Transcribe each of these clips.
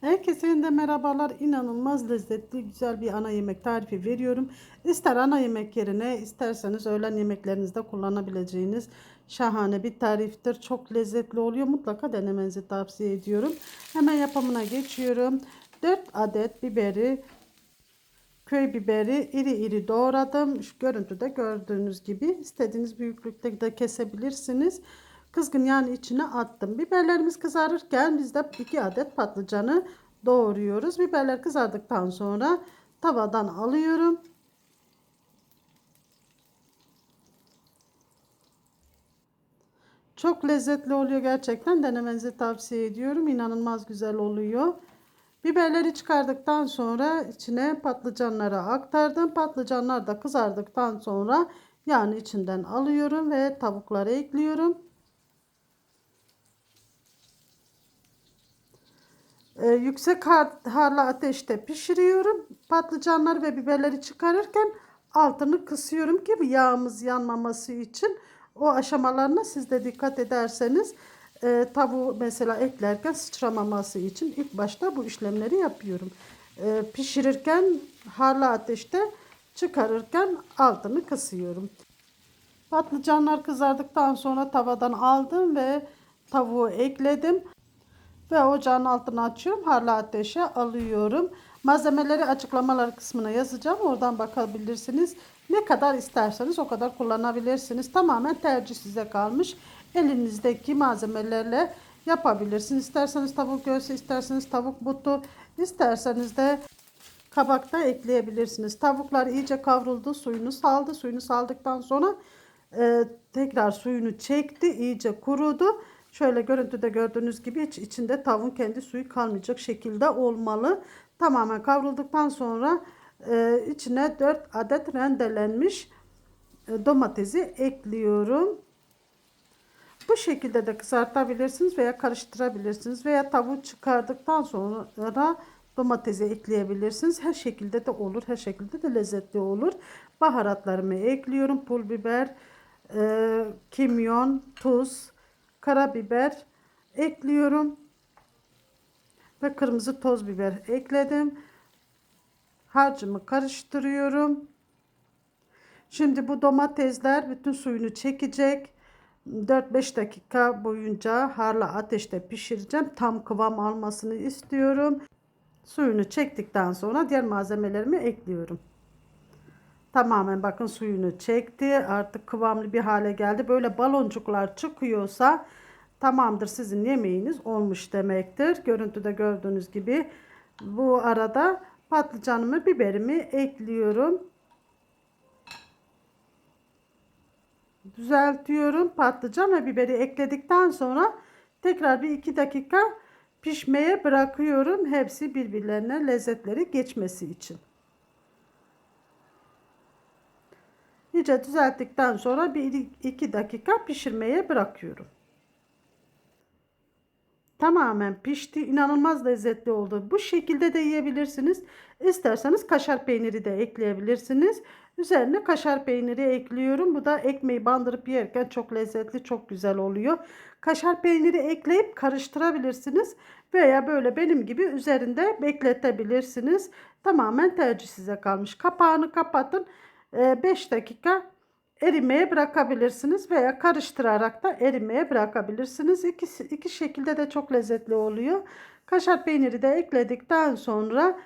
Herkese yeniden merhabalar. İnanılmaz lezzetli güzel bir ana yemek tarifi veriyorum. İster ana yemek yerine isterseniz öğlen yemeklerinizde kullanabileceğiniz şahane bir tariftir. Çok lezzetli oluyor. Mutlaka denemenizi tavsiye ediyorum. Hemen yapımına geçiyorum. 4 adet biberi köy biberi iri iri doğradım. Şu görüntüde gördüğünüz gibi istediğiniz büyüklükte de kesebilirsiniz. Kızgın yağın içine attım. Biberlerimiz kızarırken biz de 2 adet patlıcanı doğruyoruz. Biberler kızardıktan sonra tavadan alıyorum. Çok lezzetli oluyor gerçekten. Denemenizi tavsiye ediyorum. İnanılmaz güzel oluyor. Biberleri çıkardıktan sonra içine patlıcanları aktardım. Patlıcanlar da kızardıktan sonra yağın içinden alıyorum ve tavukları ekliyorum. Ee, yüksek harlı ateşte pişiriyorum. Patlıcanları ve biberleri çıkarırken altını kısıyorum ki yağımız yanmaması için. O aşamalarına siz de dikkat ederseniz e, tavuğu mesela eklerken sıçramaması için ilk başta bu işlemleri yapıyorum. E, pişirirken harlı ateşte çıkarırken altını kısıyorum. Patlıcanlar kızardıktan sonra tavadan aldım ve tavuğu ekledim. Ve ocağın altını açıyorum. Harlı ateşe alıyorum. Malzemeleri açıklamalar kısmına yazacağım. Oradan bakabilirsiniz. Ne kadar isterseniz o kadar kullanabilirsiniz. Tamamen tercih size kalmış. Elinizdeki malzemelerle yapabilirsiniz. İsterseniz tavuk göğsü, isterseniz tavuk butu, isterseniz de kabakta ekleyebilirsiniz. Tavuklar iyice kavruldu, suyunu saldı. Suyunu saldıktan sonra e, tekrar suyunu çekti, iyice kurudu. Şöyle görüntüde gördüğünüz gibi hiç içinde tavuğun kendi suyu kalmayacak şekilde olmalı. Tamamen kavrulduktan sonra e, içine 4 adet rendelenmiş e, domatesi ekliyorum. Bu şekilde de kızartabilirsiniz veya karıştırabilirsiniz veya tavuğu çıkardıktan sonra domatesi ekleyebilirsiniz. Her şekilde de olur. Her şekilde de lezzetli olur. Baharatlarımı ekliyorum. Pul biber, e, kimyon, tuz, karabiber ekliyorum. Ve kırmızı toz biber ekledim. Harcımı karıştırıyorum. Şimdi bu domatesler bütün suyunu çekecek. 4-5 dakika boyunca harlı ateşte pişireceğim. Tam kıvam almasını istiyorum. Suyunu çektikten sonra diğer malzemelerimi ekliyorum. Tamamen bakın suyunu çekti. Artık kıvamlı bir hale geldi. Böyle baloncuklar çıkıyorsa tamamdır sizin yemeğiniz olmuş demektir. Görüntüde gördüğünüz gibi bu arada patlıcanımı biberimi ekliyorum. Düzeltiyorum. Patlıcan ve biberi ekledikten sonra tekrar bir iki dakika pişmeye bırakıyorum. Hepsi birbirlerine lezzetleri geçmesi için. İyice düzelttikten sonra bir iki dakika pişirmeye bırakıyorum. Tamamen pişti. İnanılmaz lezzetli oldu. Bu şekilde de yiyebilirsiniz. İsterseniz kaşar peyniri de ekleyebilirsiniz. Üzerine kaşar peyniri ekliyorum. Bu da ekmeği bandırıp yerken çok lezzetli, çok güzel oluyor. Kaşar peyniri ekleyip karıştırabilirsiniz. Veya böyle benim gibi üzerinde bekletebilirsiniz. Tamamen tercih size kalmış. Kapağını kapatın. 5 ee, dakika erimeye bırakabilirsiniz veya karıştırarak da erimeye bırakabilirsiniz. İkisi, iki şekilde de çok lezzetli oluyor. Kaşar peyniri de ekledikten sonra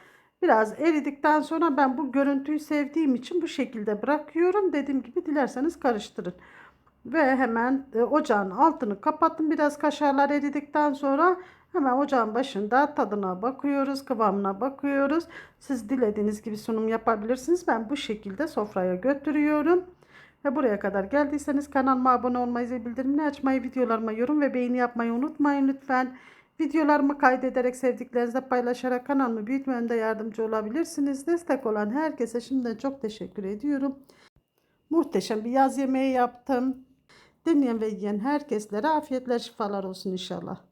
biraz eridikten sonra ben bu görüntüyü sevdiğim için bu şekilde bırakıyorum. Dediğim gibi dilerseniz karıştırın. Ve hemen e, ocağın altını kapattım. Biraz kaşarlar eridikten sonra hemen ocağın başında tadına bakıyoruz, kıvamına bakıyoruz. Siz dilediğiniz gibi sunum yapabilirsiniz. Ben bu şekilde sofraya götürüyorum. Ve buraya kadar geldiyseniz kanalıma abone olmayı ve bildirimleri açmayı, videolarıma yorum ve beğeni yapmayı unutmayın lütfen. Videolarımı kaydederek sevdiklerinizle paylaşarak kanalımı büyütmemde yardımcı olabilirsiniz. Destek olan herkese şimdiden çok teşekkür ediyorum. Muhteşem bir yaz yemeği yaptım. Deneyen ve yiyen herkeslere afiyetler şifalar olsun inşallah.